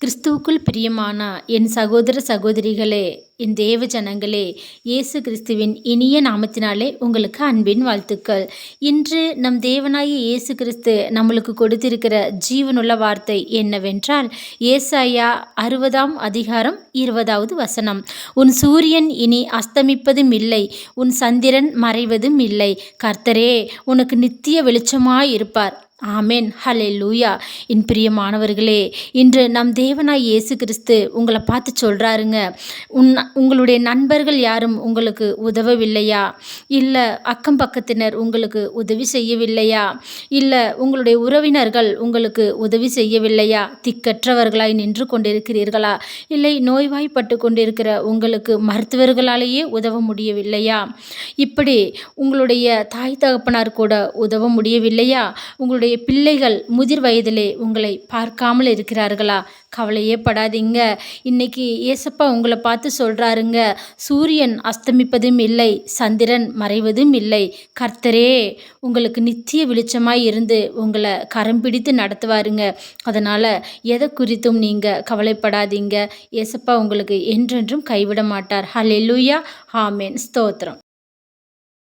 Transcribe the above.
கிறிஸ்துவுக்குள் பிரியமானா? என் சகோதர சகோதரிகளே என் தேவ ஜனங்களே இயேசு கிறிஸ்துவின் இனிய நாமத்தினாலே உங்களுக்கு அன்பின் வாழ்த்துக்கள். இன்று நம் தேவனாய இயேசு கிறிஸ்து நம்மளுக்கு கொடுத்திருக்கிற ஜீவனுள்ள வார்த்தை என்னவென்றால் ஏசாயா அறுபதாம் அதிகாரம் இருபதாவது வசனம். உன் சூரியன் இனி அஸ்தமிப்பதும் இல்லை உன் சந்திரன் மறைவதும் இல்லை. கர்த்தரே உனக்கு நித்திய வெளிச்சமாயிருப்பார். ஆமேன். ஹலே லூயா என் பிரியமானவர்களே இன்று நம் தேவனாய் இயேசு கிறிஸ்து உங்களை பார்த்து சொல்கிறாருங்க உன் உங்களுடைய நண்பர்கள் யாரும் உங்களுக்கு உதவவில்லையா? இல்லை அக்கம் பக்கத்தினர் உங்களுக்கு உதவி செய்யவில்லையா? இல்லை உங்களுடைய உறவினர்கள் உங்களுக்கு உதவி செய்யவில்லையா? திக்கற்றவர்களாய் நின்று கொண்டிருக்கிறீர்களா? இல்லை நோய்வாய்ப்பட்டு கொண்டிருக்கிற உங்களுக்கு மருத்துவர்களாலேயே உதவ முடியவில்லையா? இப்படி உங்களுடைய தாய் தகப்பனார் கூட உதவ முடியவில்லையா? உங்களுடைய உங்களுடைய பிள்ளைகள் முதிர் வயதிலே உங்களை பார்க்காமல் இருக்கிறார்களா? கவலையே படாதீங்க. இன்னைக்கு ஏசப்பா உங்களை பார்த்து சொல்கிறாருங்க சூரியன் அஸ்தமிப்பதும் இல்லை சந்திரன் மறைவதும் இல்லை. கர்த்தரே உங்களுக்கு நித்திய வெளிச்சமாக இருந்து உங்களை கரம் பிடித்து நடத்துவாருங்க. அதனால் எதை குறித்தும் நீங்கள் கவலைப்படாதீங்க. ஏசப்பா உங்களுக்கு என்றென்றும் கைவிட மாட்டார் ஹலெலுயா ஹாமேன் ஸ்தோத்திரம்.